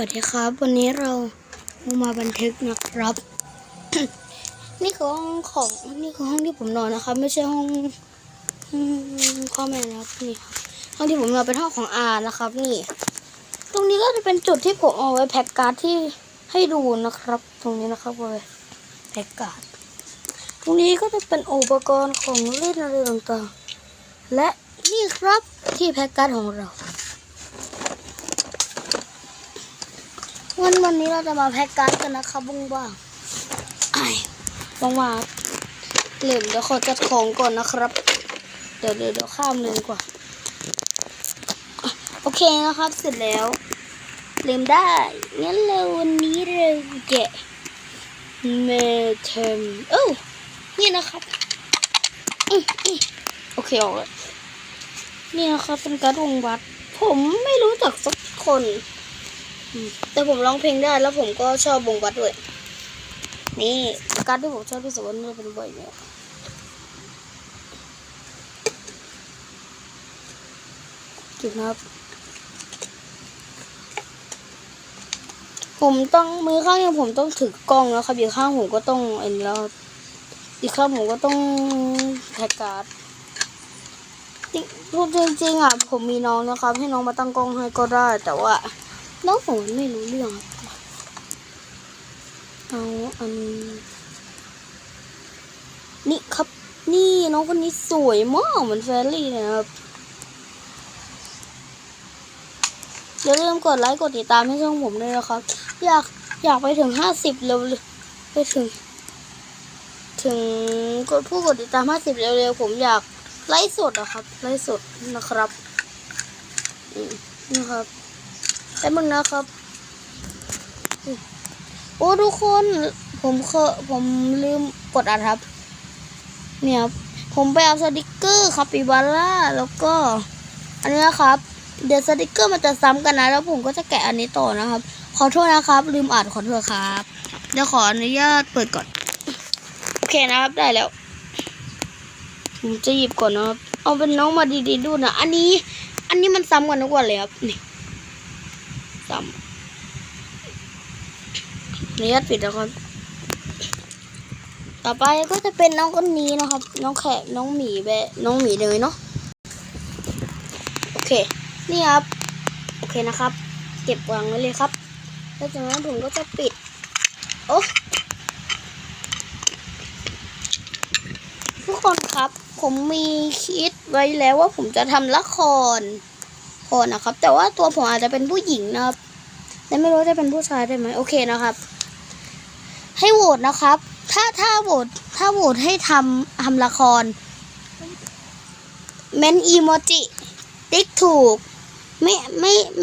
วัสดีครับ วันนี้เรามาบันทึกนะครับ นี่คือห้องของนี่คือห้องที่ผมนอนนะครับ ไม่ใช่ห้องห้องพ่อแม่นะครับนี่ครับห้องที่ผมนอนเป็นห้องของอานะครับ นี่ ตรงนี้ก็จะเป็นจุดที่ผมเอาไว้แพ็กการ์ดที่ให้ดูนะครับ ตรงนี้นะครับเอาไว้แพ็กการ์ดตรงนี้ก็จะเป็นอุปกรณ์ของเล่นอะไรต่างๆและนี่ครับที่แพ็กการ์ดของเรา วันวันนี้เราจะมาแพ็กการ์ดกันนะครับบุ้งบ้างไอ้บ้างว่าเหล่มเดี๋ยวขอจัดของก่อนนะครับ เดี๋ยวเดี๋ยวเดี๋ยวข้ามเลยดีกว่าอะโอเคนะครับเสร็จแล้วเหล่มได้งั้นเราวันนี้เราแกะเมทมโอ้านี่นะครับอื้ออื้อโอเคออกแล้วนี่นะครับเป็นการ์ดวงวัด ผมไม่รู้จักสักคน แต่ผมร้องเพลงได้แล้วผมก็ชอบวงวัดด้วย นี่การที่ผมชอบที่สุดก็น่เป็นใบเนี่ยจุดนครับผมต้องมือข้างยังผมต้องถือกล้องแล้วครับอีกข้างผมก็ต้องเอ็นแล้วอีกข้างผมก็ต้องแพ็กการ์ดจริงพูดจริงๆอะผมมีน้องนะครับ ให้น้องมาตั้งกล้องให้ก็ได้แต่ว่า น้องผมไม่รู้เรื่องเอาอันนี่ครับ นี่น้องคนนี้สวยมากเหมือนแฟรี่เลยนะครับอย่าลืมกดไลค์กดติดตามให้ช่องผมด้วยนะครับ อยากอยากไปถึงห้าสิบเร็วๆไปถึง ถึงกดผู้กดติดตามห้าสิบเร็วๆผมอยากไลฟ์สดอะครับไลฟ์สดนะครับอืมนะครับ ป๊บนึงนะครับโอ้ทุกคนผมเคยผมลืมกดอัดครับ เนี่ยผมไปเอาสติกเกอร์ครับปีบาร่าแล้วก็ อันนี้นะครับ เดี๋ยวสติกเกอร์มันจะซ้ำกันนะ แล้วผมก็จะแกะอันนี้ต่อนะครับ ขอโทษนะครับ ลืมอัดขอโทษครับเดี๋ยวขออนุญาตเปิดก่อนโอเคนะครับได้แล้วผมจะหยิบก่อนนะครับเอาเป็นน้องมาดีๆดูนะอันนี้ อันนี้มันซ้ำกันทุกวันเลยครับนี่ ซ้ำอนุญาตปิดนะครับ ต่อไปก็จะเป็นน้องคนนี้นะครับ น้องแขกน้องหมีแบะน้องหมีเลยเนาะ โอเค นี่ครับ โอเคนะครับ เก็บวางไว้เลยครับ แล้วจากนั้นผมก็จะปิด โอ้ทุกคนครับ ผมมีคิดไว้แล้วว่าผมจะทำละคร คนนะครับ แต่ว่าตัวผมอาจจะเป็นผู้หญิงนะครับแต่ไม่รู้จะเป็นผู้ชายได้ไหมโอเคนะครับ ให้โหวตนะครับ ถ้าถ้าโหวตถ้าโหวตให้ทำทำละครเมนอีโมจิติ๊กถูก ไม่ไม่ไม่